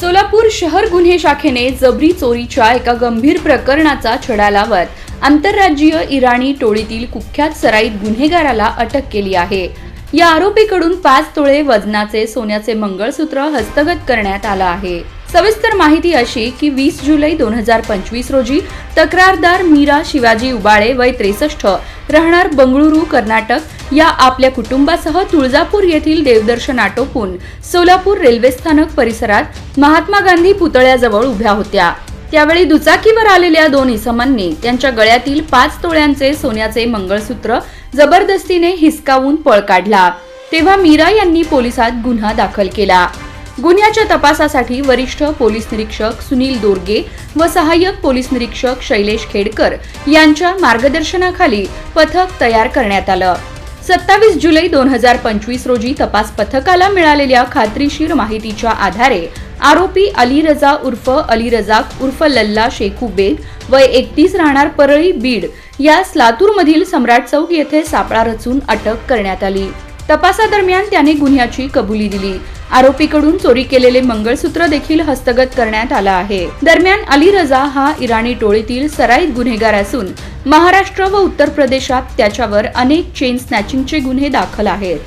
सोलापूर शहर गुन्हे शाखेने जबरी चोरीच्या एका गंभीर प्रकरणाचा छडा लावत आंतरराज्यीय इराणी टोळीतील कुख्यात सराईत गुन्हेगाराला अटक केली आहे. या आरोपीकडून पाच तोळे वजनाचे सोन्याचे मंगळसूत्र हस्तगत करण्यात आलं आहे. सविस्तर माहिती अशी की वीस जुलै दोन हजार पंचवीस रोजी तक्रारदार मीरा शिवाजी उबाळे वय त्रेसष्ट राहणार बंगळुरू कर्नाटक या आपल्या कुटुंबासह तुळजापूर येथील देवदर्शन आटोपून सोलापूर रेल्वे स्थानक परिसरात महात्मा गांधी पुतळ्याजवळ उभ्या होत्या. त्यावेळी दुचाकीवर आलेल्या दोन इसमांनी त्यांच्या गळ्यातील पाच तोळ्यांचे सोन्याचे मंगळसूत्र जबरदस्तीने हिसकावून पळ काढला. तेव्हा मीरा यांनी पोलिसात गुन्हा दाखल केला. गुन्ह्याच्या तपासासाठी वरिष्ठ पोलीस निरीक्षक सुनील दोरगे व सहाय्यक पोलीस निरीक्षक शैलेश खेडकर यांच्या मार्गदर्शनाखाली पथक तयार करण्यात आलं. सत्तावीस जुलै दोन हजार पंचवीस रोजी तपास पथकाला मिळालेल्या खात्रीशीर माहितीच्या आधारे आरोपी अली रजा उर्फ अली रजाक उर्फ लल्ला शेखू बेग वय एकतीस राहणार परळी बीड या स्लातूरमधील सम्राट चौक येथे सापळा रचून अटक करण्यात आली. तपासादरम्यान त्याने गुन्ह्याची कबुली दिली. आरोपीकडून चोरी केलेले मंगळसूत्र देखील हस्तगत करण्यात आला आहे. दरम्यान अली रजा हा इराणी टोळीतील सराईत गुन्हेगार असून महाराष्ट्र व उत्तर प्रदेशात त्याच्यावर अनेक चेन स्नॅचिंगचे गुन्हे दाखल आहेत.